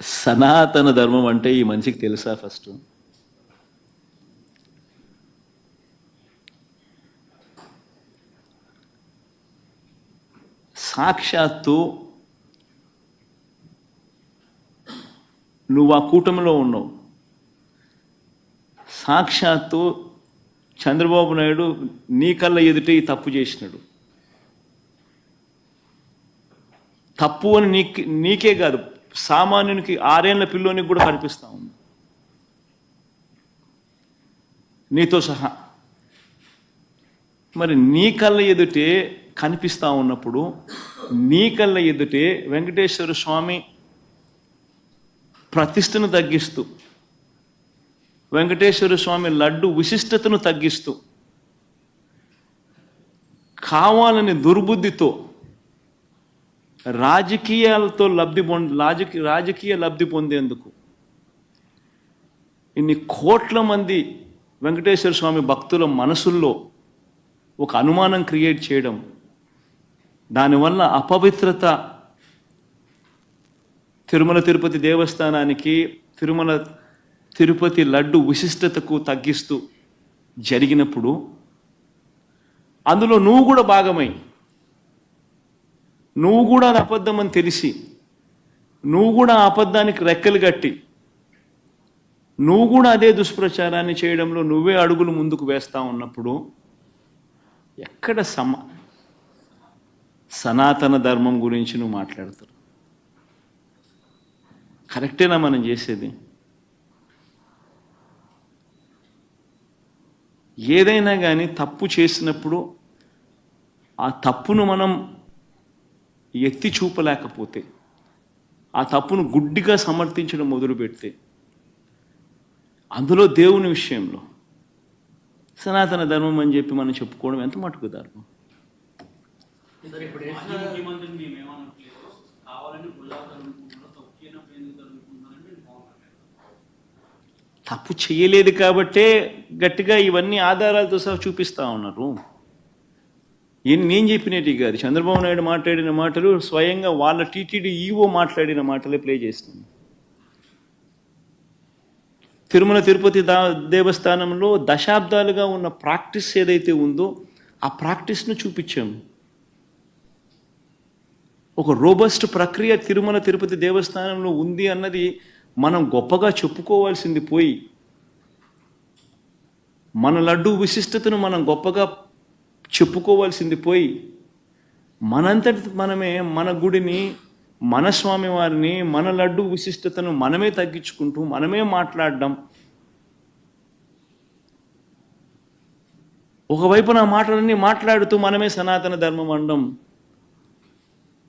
సనాతన ధర్మం అంటే ఈ మనిషికి తెలుసా ఫస్ట్ సాక్షాత్తు నువ్వు ఆ కూటమిలో ఉన్నావు. సాక్షాత్తు చంద్రబాబు నాయుడు నీ కళ్ళ ఎదుట ఈ తప్పు చేసినాడు. తప్పు అని నీకే కాదు సామాన్యునికి ఆరేళ్ళ పిల్లోనికి కూడా కనిపిస్తా ఉంది. నీతో సహా. మరి నీ కళ్ళ ఎదుటే కనిపిస్తా ఉన్నప్పుడు నీ కళ్ళ ఎదుటే వెంకటేశ్వర స్వామి ప్రతిష్టను తగ్గిస్తూ వెంకటేశ్వర స్వామి లడ్డు విశిష్టతను తగ్గిస్తూ కావాలని దుర్బుద్ధితో రాజకీయాలతో లబ్ధి పొంది రాజకీయ రాజకీయ లబ్ధి పొందేందుకు ఇన్ని కోట్ల మంది వెంకటేశ్వర స్వామి భక్తుల మనసుల్లో ఒక అనుమానం క్రియేట్ చేయడం దానివల్ల అపవిత్రత తిరుమల తిరుపతి దేవస్థానానికి తిరుమల తిరుపతి లడ్డు విశిష్టతకు తగ్గిస్తూ జరిగినప్పుడు అందులో నువ్వు కూడా భాగమై నువ్వు కూడా అది అబద్ధం అని తెలిసి నువ్వు కూడా అబద్ధానికి రెక్కలు కట్టి నువ్వు కూడా అదే దుష్ప్రచారాన్ని చేయడంలో నువ్వే అడుగులు ముందుకు వేస్తా ఉన్నప్పుడు ఎక్కడ సమ సనాతన ధర్మం గురించి నువ్వు మాట్లాడతారు కరెక్టేనా మనం చేసేది? ఏదైనా కానీ తప్పు చేసినప్పుడు ఆ తప్పును మనం ఎత్తి చూపలేకపోతే ఆ తప్పును గుడ్డిగా సమర్థించడం మొదలు పెడితే అందులో దేవుని విషయంలో సనాతన ధర్మం అని చెప్పి మనం చెప్పుకోవడం ఎంత మటుకు ధర్మం? తప్పు చేయలేదు కాబట్టే గట్టిగా ఇవన్నీ ఆధారాలతో సహా చూపిస్తా ఉన్నారు. నేను చెప్పినట్టు కాదు. చంద్రబాబు నాయుడు మాట్లాడిన మాటలు స్వయంగా వాళ్ళ టీటీడీ ఈవో మాట్లాడిన మాటలే ప్లే చేస్తుంది. తిరుమల తిరుపతి దా దేవస్థానంలో దశాబ్దాలుగా ఉన్న ప్రాక్టీస్ ఏదైతే ఉందో ఆ ప్రాక్టీస్ను చూపించాము. ఒక రోబస్ట్ ప్రక్రియ తిరుమల తిరుపతి దేవస్థానంలో ఉంది అన్నది మనం గొప్పగా చెప్పుకోవాల్సింది పోయి మన లడ్డు విశిష్టతను మనం గొప్పగా చెప్పుకోవాల్సింది పోయి మనంతటి మనమే మన గుడిని మన స్వామి వారిని మన లడ్డు విశిష్టతను మనమే తగ్గించుకుంటూ మనమే మాట్లాడడం. ఒకవైపు నా మాటలన్నీ మాట్లాడుతూ మనమే సనాతన ధర్మం అనడం.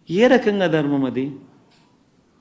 ఏ రకంగా ధర్మం అది?